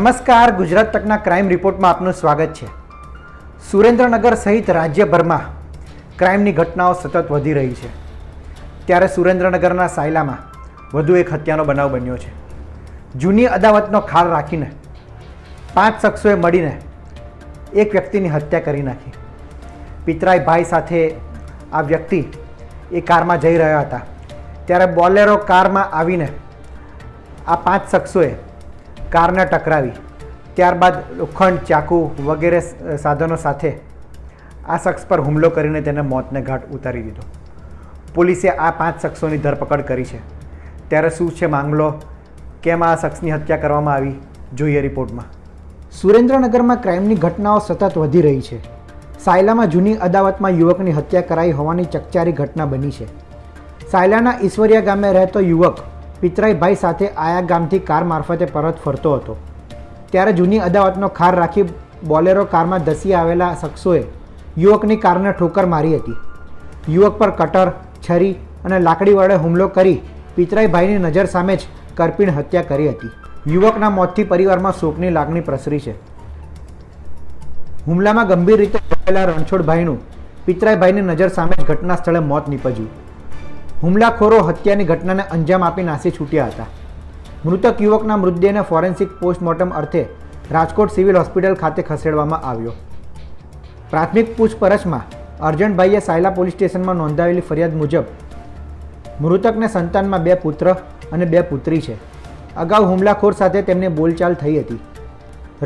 નમસ્કાર, ગુજરાત તકના ક્રાઇમ રિપોર્ટમાં આપનું સ્વાગત છે. સુરેન્દ્રનગર સહિત રાજ્યભરમાં ક્રાઇમની ઘટનાઓ સતત વધી રહી છે. ત્યારે સુરેન્દ્રનગરના સાયલામાં વધુ એક હત્યાનો બનાવ બન્યો છે. જૂની અદાવતનો ખાર રાખીને પાંચ શખ્સોએ મળીને એક વ્યક્તિની હત્યા કરી નાખી. પિતરાઈ ભાઈ સાથે આ વ્યક્તિ એ કારમાં જઈ રહ્યા હતા. ત્યારે બોલેરો કારમાં આવીને આ પાંચ શખ્સોએ કારને ટકરાવી. ત્યારબાદ લોખંડ, ચાકુ વગેરે સાધનો સાથે આ શખ્સ પર હુમલો કરીને તેને મોતને ઘાટ ઉતારી દીધો. પોલીસે આ પાંચ શખ્સોની ધરપકડ કરી છે. ત્યારે શું છે મામલો કેમ આ શખ્સની હત્યા કરવામાં આવી? જોઈએ રિપોર્ટમાં. સુરેન્દ્રનગરમાં ક્રાઇમની ઘટનાઓ સતત વધી રહી છે. સાયલામાં જૂની અદાવતમાં યુવકની હત્યા કરાઈ હોવાની ચકચારી ઘટના બની છે. સાયલાના ઈશ્વરિયા ગામે રહેતો યુવક પિતરાઈ ભાઈ સાથે આયા ગામથી કાર મારફતે પરત ફરતો હતો. ત્યારે જૂની અદાવતનો ખાર રાખી બોલેરો કારમાં ધસી આવેલા શખ્સોએ યુવકની કારને ઠોકર મારી હતી. યુવક પર કટર, છરી અને લાકડી વડે હુમલો કરી પિતરાઈ ભાઈની નજર સામે જ કરપીણ હત્યા કરી હતી. યુવકના મોતથી પરિવારમાં શોકની લાગણી પ્રસરી છે. હુમલામાં ગંભીર રીતે રણછોડભાઈનું પિતરાઈભાઈની નજર સામે જ ઘટના સ્થળે મોત નીપજ્યું. હુમલાખોરો હત્યાની ઘટનાને અંજામ આપી નાસી છૂટ્યા હતા. મૃતક યુવકના મૃતદેહને ફોરેન્સિક પોસ્ટમોર્ટમ અર્થે રાજકોટ સિવિલ હોસ્પિટલ ખાતે ખસેડવામાં આવ્યો. પ્રાથમિક પૂછપરછમાં અર્જનભાઈએ સાયલા પોલીસ સ્ટેશનમાં નોંધાવેલી ફરિયાદ મુજબ મૃતકને સંતાનમાં બે પુત્ર અને બે પુત્રી છે. અગાઉ હુમલાખોર સાથે તેમની બોલચાલ થઈ હતી.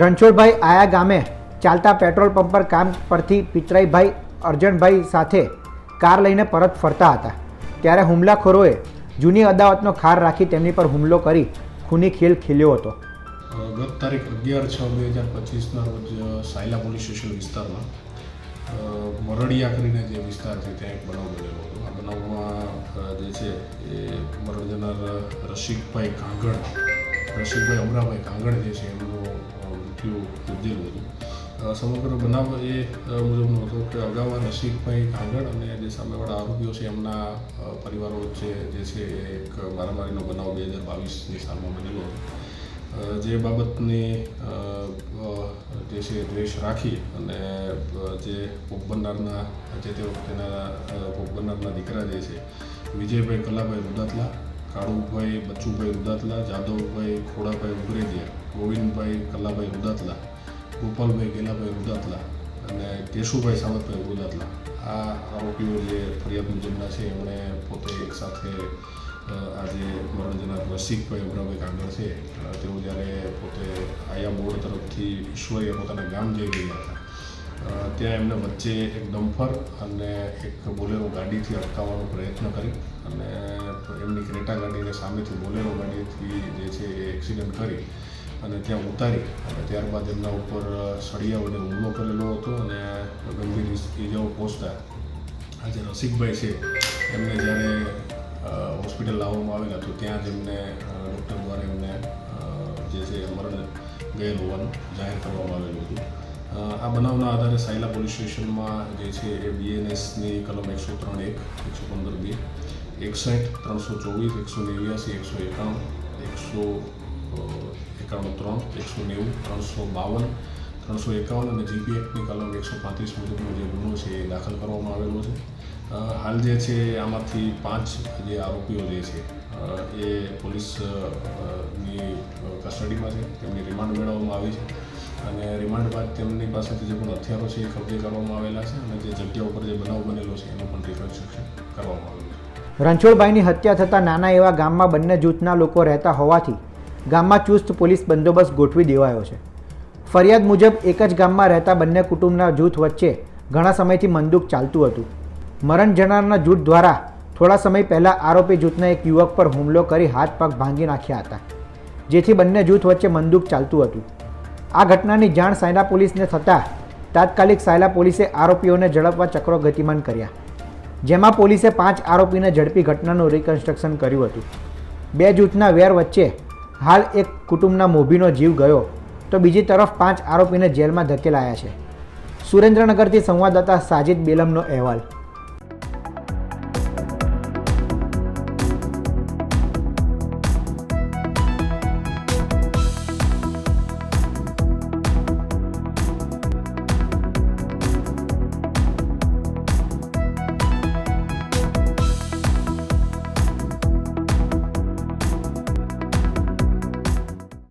રણછોડભાઈ આયા ગામે ચાલતા પેટ્રોલ પંપ પર કામ પરથી પિતરાઈભાઈ અર્જનભાઈ સાથે કાર લઈને પરત ફરતા હતા. ત્યારે હુમલાખોરોએ જૂની અદાવતનો ખાર રાખી તેમની પર હુમલો કરી ખૂની ખેલ ખેલ્યો હતો. ગત તારીખ અગિયાર છ બે હજાર પચીસના રોજ સાયલા પોલીસ સ્ટેશન વિસ્તારમાં મરડિયા કરીને જે વિસ્તાર છે ત્યાં એક બનાવ બનેલો હતો. આ બનાવમાં જે છે એ મરણ જનાર રસિકભાઈ કાંગડ રસિકભાઈ અમરાભાઈ કાંગડ જે છે એમનું મૃત્યુ નિપજેલું હતું. સમગ્ર બનાવ એ મુજબનો હતો કે અગાઉ રસિકભાઈ કાંગડ અને જે સામેવાળા આરોપીઓ છે, એમના પરિવારો વચ્ચે જે છે એક મારામારીનો બનાવ બે હજાર બાવીસની સાલમાં બનેલો હતો. જે બાબતની જે છે, દ્વેષ રાખી અને જે ભોગ બનનારના, જે તે વખતેના ભોગ બનનારના દીકરા જે છે, વિજયભાઈ કલાભાઈ રૂદાતલા, કાળુભાઈ બચ્ચુભાઈ રૂદાતલા, જાદવભાઈ ખોડાભાઈ ઉગરેજિયા, ગોવિંદભાઈ કલાભાઈ રૂદાતલા ગોપાલભાઈ ગેલાભાઈ ઉદાતલા અને કેશુભાઈ સાવતભાઈ ઉદાતલા આ આરોપીઓ જે ફરિયાદ મુજબના છે, એમણે પોતે એક સાથે આજે મરણ જનાર રસિકભાઈ અમરાભાઈ કાંગર છે. તેઓ જ્યારે પોતે આયા બોર્ડ તરફથી ઈશ્વરીય પોતાના ગામ જઈ ગયા હતા. ત્યાં એમને વચ્ચે એક ડમ્ફર અને એક બોલેરો ગાડીથી અટકાવવાનો પ્રયત્ન કરી અને એમની ક્રેટા ગાડીને સામેથી બોલેરો ગાડીથી જે છે એ એક્સિડન્ટ કરી અને ત્યાં ઉતારી અને ત્યારબાદ એમના ઉપર અ, સળિયા વડે હુમલો કરેલો હતો અને ગંભીર ઇજાઓ પહોંચતા. આ જે રસિકભાઈ છે એમને જ્યારે હોસ્પિટલ લાવવામાં આવેલા તો ત્યાં જ એમને ડૉક્ટર દ્વારા એમને જે છે મરણ ગયેલ હોવાનું જાહેર કરવામાં આવેલું હતું. આ બનાવના આધારે સાયલા પોલીસ સ્ટેશનમાં જે છે એ બીએનએસની કલમ એકસો ત્રણ એક એકસો પંદર બે એકસઠ ત્રણસો ચોવીસ એકસો નેવ્યાસી એકસો એકાણું એકસો એકાણું ત્રણ એકસો નેવું ત્રણસો બાવન ત્રણસો એકાવન અને જીપી એક્ટની કલમ એકસો પાંત્રીસ મુજબનો જે ગુનો છે એ દાખલ કરવામાં આવેલો છે હાલ જે છે આમાંથી પાંચ જે આરોપીઓ જે છે એ પોલીસની કસ્ટડીમાં છે તેમની રિમાન્ડ મેળવવામાં આવી છે અને રિમાન્ડ બાદ તેમની પાસેથી જે પણ હથિયારો છે એ કબજે કરવામાં આવેલા છે અને જે જગ્યા ઉપર જે બનાવ બનેલો છે એનું પણ રિકન્સ્ટ્રક્શન કરવામાં આવેલું છે રણછોડભાઈની હત્યા થતાં નાના એવા ગામમાં બંને જૂથના લોકો રહેતા હોવાથી ગામમાં ચુસ્ત પોલીસ બંદોબસ્ત ગોઠવી દેવાયો છે. ફરિયાદ મુજબ એક જ ગામમાં રહેતા બંને કુટુંબના જૂથ વચ્ચે ઘણા સમયથી મંદુક ચાલતું હતું. મરણ જનારના જૂથ દ્વારા થોડા સમય પહેલાં આરોપી જૂથના એક યુવક પર હુમલો કરી હાથ પગ ભાંગી નાખ્યા હતા, જેથી બંને જૂથ વચ્ચે મંદુક ચાલતું હતું. આ ઘટનાની જાણ સાયલા પોલીસને થતાં તાત્કાલિક સાયલા પોલીસે આરોપીઓને ઝડપવા ચક્રો ગતિમાન કર્યા, જેમાં પોલીસે પાંચ આરોપીને ઝડપી ઘટનાનું રિકન્સ્ટ્રક્શન કર્યું હતું. બે જૂથના વેર વચ્ચે હાલ એક કુટુંબના મોભીનો જીવ ગયો, તો બીજી તરફ પાંચ આરોપીને જેલમાં ધકેલાયા છે. સુરેન્દ્રનગરથી સંવાદદાતા સાજિદ બેલમનો અહેવાલ.